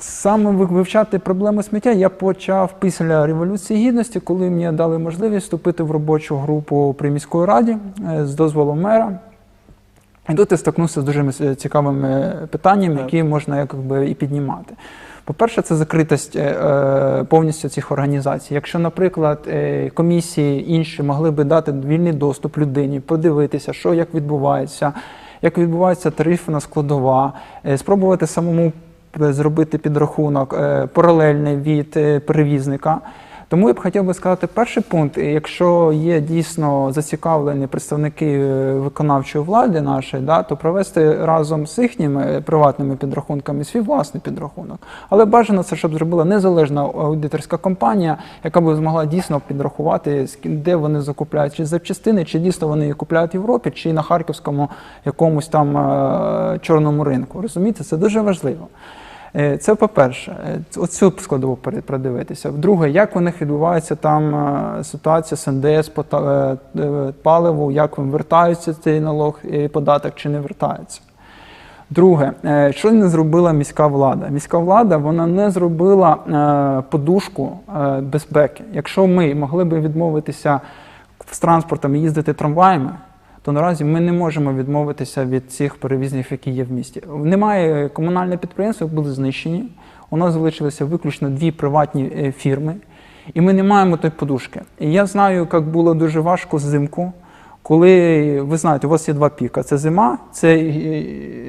Саме вивчати проблеми сміття я почав після Революції Гідності, коли мені дали можливість вступити в робочу групу при міській раді е, з дозволу мера. І тут я стикнувся з дуже цікавими питаннями, які можна якби і піднімати. По-перше, це закритість е, е, повністю цих організацій. Якщо, наприклад, е, комісії інші могли би дати вільний доступ людині, подивитися, що як відбувається, як відбувається тарифна складова, е, спробувати самому зробити підрахунок е, паралельний від е, перевізника. Тому я б хотів би сказати перший пункт, е, якщо є дійсно зацікавлені представники е, виконавчої влади нашої, да, то провести разом з їхніми е, приватними підрахунками свій власний підрахунок. Але бажано це, щоб зробила незалежна аудиторська компанія, яка б змогла дійсно підрахувати, де вони закупляють чи запчастини, чи дійсно вони їх купляють в Європі, чи на харківському якомусь там е, чорному ринку. Розумієте, це дуже важливо. Е, Це по-перше, Е, оцю складову продивитися. Друге, як у них відбувається там е, ситуація з НДС по паливу, як їм вертаються цей налог і податок чи не вертаються. Друге, що не зробила міська влада? Міська влада вона не зробила подушку безпеки. Якщо ми могли би відмовитися з транспортом і їздити трамваями, то наразі ми не можемо відмовитися від цих перевізників, які є в місті. Немає комунальних підприємств, були знищені. У нас залишилися виключно дві приватні е, фірми, і ми не маємо тої подушки. І я знаю, як було дуже важко взимку, коли ви знаєте, у вас є два піка: це зима, це е,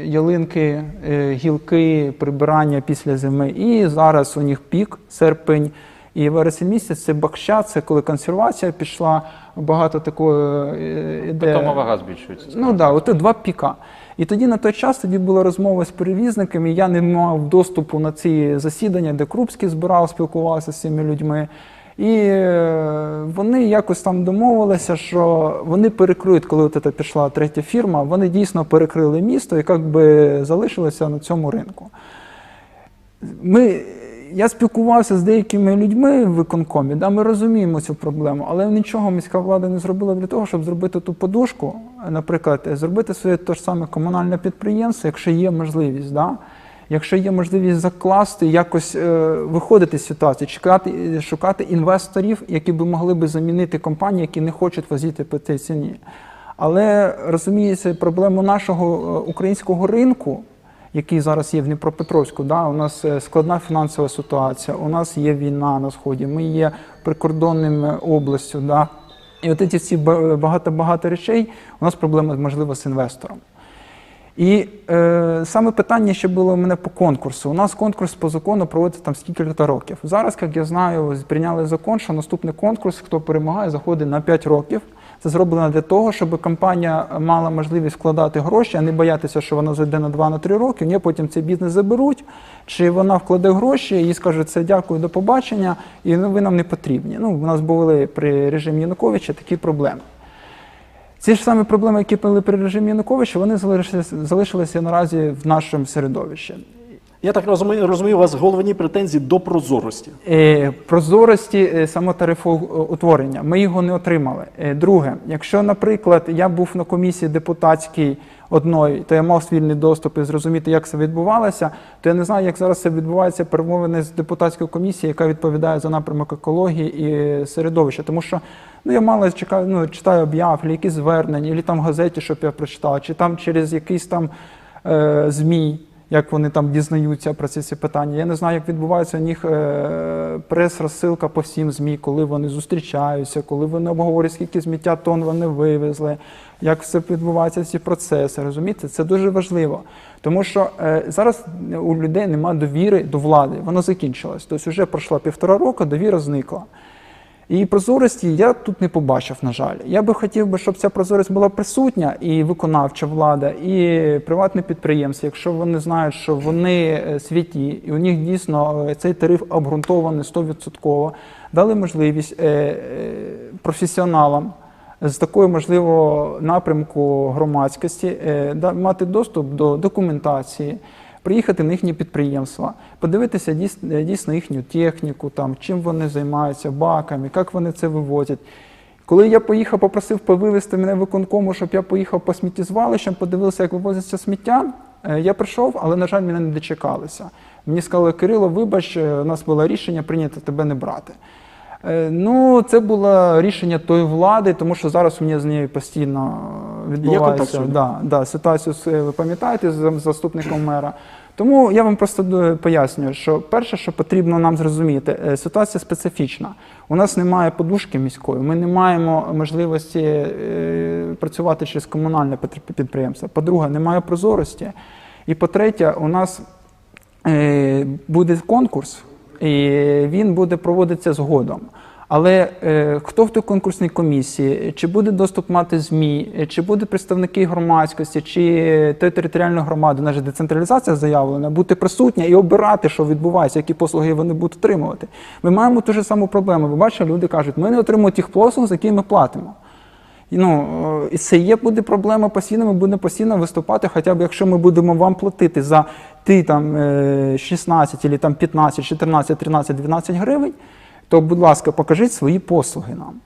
ялинки, е, гілки, прибирання після зими. І зараз у них пік, серпень і вересень місяць. Це бакща, це коли консервація пішла. Багато такої е, іде. Питома вага збільшується. Ну так, да, от два піка. І тоді на той час тоді була розмова з перевізниками. Я не мав доступу на ці засідання, де Крупський збирав, спілкувався з цими людьми. І е, вони якось там домовилися, що вони перекриють, коли от пішла третя фірма, вони дійсно перекрили місто і як би залишилися на цьому ринку. Ми, я спілкувався з деякими людьми в виконкомі, да, ми розуміємо цю проблему, але нічого міська влада не зробила для того, щоб зробити ту подушку, наприклад, зробити своє те ж саме комунальне підприємство, якщо є можливість. Да? Якщо є можливість закласти, якось е, виходити з ситуації, чекати, шукати інвесторів, які б могли би замінити компанії, які не хочуть возити по цій ціні. Але розуміється, проблему нашого е, українського ринку, який зараз є в Дніпропетровську, да, у нас е, складна фінансова ситуація, у нас є війна на сході, ми є прикордонним областю. Да. І от ці всі ба- багато-багато речей, у нас проблема можливо з інвестором. І е, саме питання ще було у мене по конкурсу. У нас конкурс по закону проводиться там скільки років. Зараз, як я знаю, прийняли закон, що наступний конкурс, хто перемагає, заходить на 5 років. Це зроблено для того, щоб компанія мала можливість вкладати гроші, а не боятися, що вона зайде на 2-3 роки. Ні, потім цей бізнес заберуть, чи вона вкладе гроші і скаже, це дякую, до побачення, і ну, ви нам не потрібні. Ну, у нас були при режимі Януковича такі проблеми. Ці ж самі проблеми, які були при режимі Януковича, вони залишилися, наразі в нашому середовищі. Я так розумію, розумію, у вас головні претензії до прозорості. Е, Прозорості е, самотарифоутворення. Ми його не отримали. Е, Друге, якщо, наприклад, я був на комісії депутатській одної, то я мав вільний доступ і зрозуміти, як це відбувалося, то я не знаю, як зараз це відбувається перемовини з депутатською комісією, яка відповідає за напрямок екології і середовища. Тому що ну, я мало чекаю, ну, читаю об'яв, або якісь звернення, або там газеті, щоб я прочитав, чи там через якийсь там е, ЗМІ як вони там дізнаються про ці всі питання. Я не знаю, як відбувається у них е, прес-розсилка по всім ЗМІ, коли вони зустрічаються, коли вони обговорюють, скільки сміття тонн вони вивезли, як все відбуваються ці процеси. Розумієте, це дуже важливо. Тому що е, зараз у людей немає довіри до влади. Воно закінчилось. Тобто вже пройшло півтора року, довіра зникла. І прозорості я тут не побачив, на жаль. Я би хотів би, щоб ця прозорість була присутня, і виконавча влада, і приватні підприємці, якщо вони знають, що вони е, святі, і у них дійсно е, цей тариф обґрунтований 100%, дали можливість е, професіоналам з такою можливо напрямку громадськості мати доступ до документації. Приїхати на їхні підприємства, подивитися дійсно їхню техніку, там, чим вони займаються, баками, як вони це вивозять. Коли я поїхав, попросив повивезти мене виконкому, щоб я поїхав по сміттєзвалищам, подивився, як вивозиться сміття, Е, Я прийшов, але, на жаль, мене не дочекалися. Мені сказали, Кирило, вибач, е, у нас було рішення прийнято тебе не брати. Е, Ну, це було рішення тої влади, тому що зараз у мене з нею постійно відбувається да, да, ситуацію, ви пам'ятаєте, з заступником мера. Тому я вам просто е, пояснюю, що перше, що потрібно нам зрозуміти, е, ситуація специфічна. У нас немає подушки міської, ми не маємо можливості е, працювати через комунальне підпри- підприємство. По-друге, немає прозорості. І по-третє, у нас буде конкурс, і він буде проводитися згодом. Але е, хто в тій конкурсній комісії, чи буде доступ мати ЗМІ, е, чи буде представники громадськості, чи тої територіальної громади, наша децентралізація заявлена, бути присутня і обирати, що відбувається, які послуги вони будуть отримувати. Ми маємо ту ж саму проблему. Ви бачите, люди кажуть, ми не отримуємо тих послуг, за які ми платимо. І, Ну, е, і це є буде проблема постійно, ми будемо постійно виступати, хоча б якщо ми будемо вам платити за ті там е, 16 або там 15, 14, 13, 12 гривень, то, будь ласка, покажіть свої послуги нам.